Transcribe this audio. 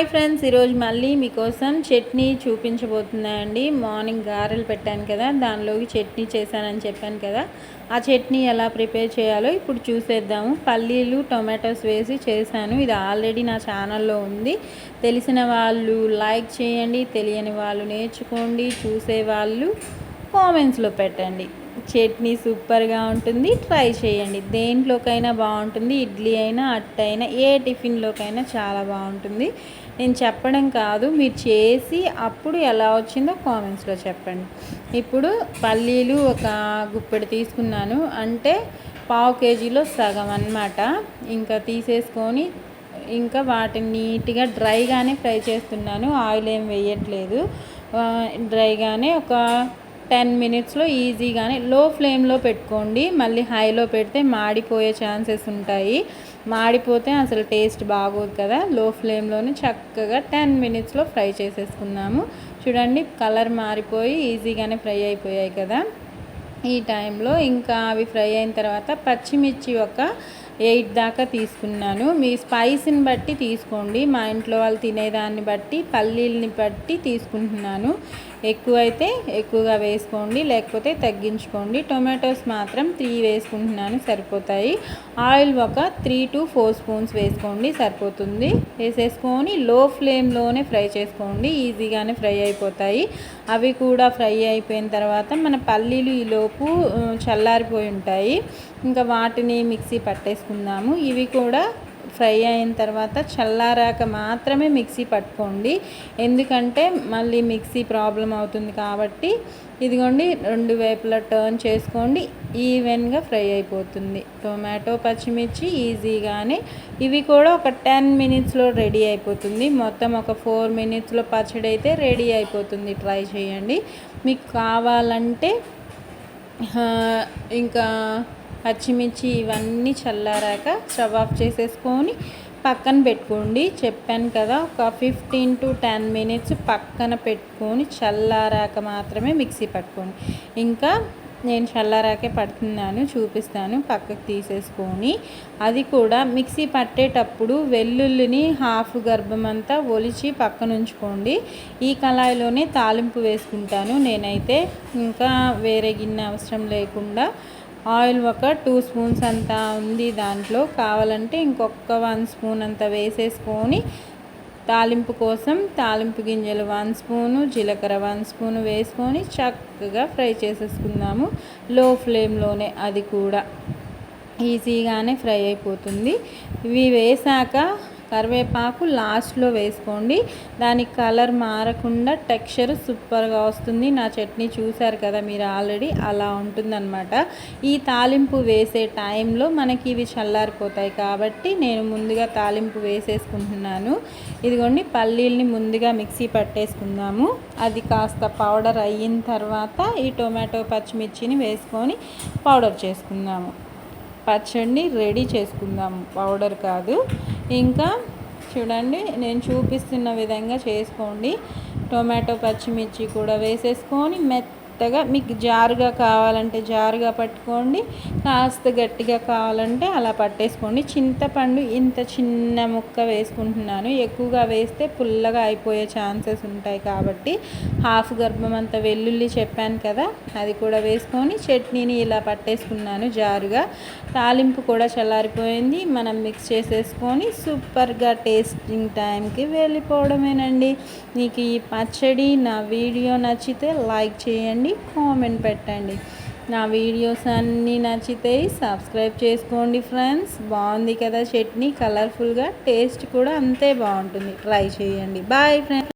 Hi friends ఈరోజు మళ్ళీ మీకోసం చట్నీ చూపించబోతున్నాయండి మార్నింగ్ గారెలు పెట్టాను కదా దానిలోకి చట్నీ చేశానని చెప్పాను కదా. ఆ చట్నీ ఎలా ప్రిపేర్ చేయాలో ఇప్పుడు చూసేద్దాము. పల్లీలు టొమాటోస్ వేసి చేశాను. ఇది ఆల్రెడీ నా ఛానల్లో ఉంది. తెలిసిన వాళ్ళు లైక్ చేయండి తెలియని వాళ్ళు నేర్చుకోండి చూసేవాళ్ళు కామెంట్స్లో పెట్టండి. చట్నీ సూపర్గా ఉంటుంది. ట్రై చేయండి. దేంట్లోకైనా బాగుంటుంది. ఇడ్లీ అయినా అట్టైనా ఏ టిఫిన్లోకైనా చాలా బాగుంటుంది. నేను చెప్పడం కాదు. మీరు చేసి అప్పుడు ఎలా వచ్చిందో కామెంట్స్లో చెప్పండి. ఇప్పుడు పల్లీలు ఒక గుప్పెడు తీసుకున్నాను. అంటే పావు కేజీలో సగం అన్నమాట. ఇంకా తీసేసుకొని ఇంకా వాటిని నీట్గా డ్రైగానే ఫ్రై చేస్తున్నాను. ఆయిల్ ఏం వేయట్లేదు. డ్రైగానే ఒక టెన్ మినిట్స్లో ఈజీగానే లో ఫ్లేమ్లో పెట్టుకోండి. మళ్ళీ హైలో పెడితే మాడిపోయే ఛాన్సెస్ ఉంటాయి. మాడిపోతే అసలు టేస్ట్ బాగోదు కదా. లో ఫ్లేమ్లోనే చక్కగా టెన్ మినిట్స్లో ఫ్రై చేసేసుకున్నాము చూడండి కలర్ మారిపోయి ఈజీగానే ఫ్రై అయిపోయాయి కదా. ఈ టైంలో ఇంకా అవి ఫ్రై అయిన తర్వాత పచ్చిమిర్చి ఒక ఎయిట్ దాకా తీసుకున్నాను. మీ స్పైసీని బట్టి తీసుకోండి. మా ఇంట్లో వాళ్ళు తినేదాన్ని బట్టి పల్లీలని బట్టి తీసుకుంటున్నాను. ఎక్కువైతే ఎక్కువగా వేసుకోండి లేకపోతే తగ్గించుకోండి. టొమాటోస్ మాత్రం త్రీ వేసుకుంటున్నాను సరిపోతాయి. ఆయిల్ ఒక త్రీ టు ఫోర్ స్పూన్స్ వేసుకోండి సరిపోతుంది. వేసేసుకొని లో ఫ్లేమ్లోనే ఫ్రై చేసుకోండి ఈజీగానే ఫ్రై అయిపోతాయి. అవి కూడా ఫ్రై అయిపోయిన తర్వాత మన పల్లీలు ఈలోపు చల్లారిపోయి ఉంటాయి. ఇంకా వాటిని మిక్సీ పట్టేసుకుందాము. ఇవి కూడా ఫ్రై అయిన తర్వాత చల్లారాక మాత్రమే మిక్సీ పట్టుకోండి. ఎందుకంటే మళ్ళీ మిక్సీ ప్రాబ్లం అవుతుంది కాబట్టి ఇదిగోండి రెండు వైపులా టర్న్ చేసుకోండి. ఈవెన్గా ఫ్రై అయిపోతుంది. టొమాటో పచ్చిమిర్చి ఈజీగానే ఇవి కూడా ఒక టెన్ మినిట్స్లో రెడీ అయిపోతుంది. మొత్తం ఒక ఫోర్ మినిట్స్లో పచ్చడి అయితే రెడీ అయిపోతుంది. ట్రై చేయండి. మీకు కావాలంటే ఇంకా పచ్చిమిర్చి ఇవన్నీ చల్లారాక స్టవ్ ఆఫ్ చేసేసుకొని పక్కన పెట్టుకోండి. చెప్పాను కదా ఒక ఫిఫ్టీన్ టు టెన్ మినిట్స్ పక్కన పెట్టుకొని చల్లారాక మాత్రమే మిక్సీ పట్టుకోండి. ఇంకా నేను చల్లారాకే పడుతున్నాను చూపిస్తాను. పక్కకు తీసేసుకొని అది కూడా మిక్సీ పట్టేటప్పుడు వెల్లుల్లిని హాఫ్ గర్భం అంతా ఒలిచి పక్కన ఉంచుకోండి. ఈ కళాయిలోనే తాలింపు వేసుకుంటాను. నేనైతే ఇంకా వేరే గిన్నె అవసరం లేకుండా ఆయిల్ ఒక టూ స్పూన్స్ అంత ఉంది దాంట్లో. కావాలంటే ఇంకొక వన్ స్పూన్ అంత వేసేసుకొని తాలింపు కోసం తాలింపు గింజలు వన్ స్పూను జీలకర్ర వన్ స్పూను వేసుకొని చక్కగా ఫ్రై చేసేసుకుందాము. లో ఫ్లేమ్లోనే అది కూడా ఈజీగానే ఫ్రై అయిపోతుంది. ఇవి వేసాక కరివేపాకు లాస్ట్లో వేసుకోండి. దానికి కలర్ మారకుండా టెక్స్చర్ సూపర్గా వస్తుంది. నా చట్నీ చూశారు కదా మీరు ఆల్రెడీ అలా ఉంటుందన్నమాట. ఈ తాలింపు వేసే టైంలో మనకి ఇవి చల్లారిపోతాయి కాబట్టి నేను ముందుగా తాలింపు వేసేసుకుంటున్నాను. ఇదిగోండి పల్లీల్ని ముందుగా మిక్సీ పట్టేసుకుందాము. అది కాస్త పౌడర్ అయిన తర్వాత ఈ టొమాటో పచ్చిమిర్చిని వేసుకొని పౌడర్ చేసుకుందాము. పచ్చడిని రెడీ చేసుకుందాము. పౌడర్ కాదు. ఇంకా చూడండి నేను చూపిస్తున్న విధంగా చేసుకోండి. టొమాటో పచ్చిమిర్చి కూడా వేసేసుకొని మెత్త మెత్తగా మీకు జారుగా కావాలంటే జారుగా పట్టుకోండి కాస్త గట్టిగా కావాలంటే అలా పట్టేసుకోండి. చింతపండు ఇంత చిన్న ముక్క వేసుకుంటున్నాను. ఎక్కువగా వేస్తే పుల్లగా అయిపోయే ఛాన్సెస్ ఉంటాయి కాబట్టి హాఫ్ గర్భం అంత వెల్లుల్లి చెప్పాను కదా అది కూడా వేసుకొని చట్నీని ఇలా పట్టేసుకున్నాను జారుగా. తాలింపు కూడా చల్లారిపోయింది. మనం మిక్స్ చేసేసుకొని సూపర్గా టేస్టింగ్ టైంకి వెళ్ళిపోవడమేనండి. మీకు ఈ పచ్చడి నా వీడియో నచ్చితే లైక్ చేయండి చేయండి కామెంట్ పెట్టండి. నా వీడియోస్ అన్నీ నచ్చితే సబ్స్క్రైబ్ చేసుకోండి ఫ్రెండ్స్ బాగుంది కదా చట్నీ కలర్ఫుల్గా టేస్ట్ కూడా అంతే బాగుంటుంది. ట్రై చేయండి. Bye friends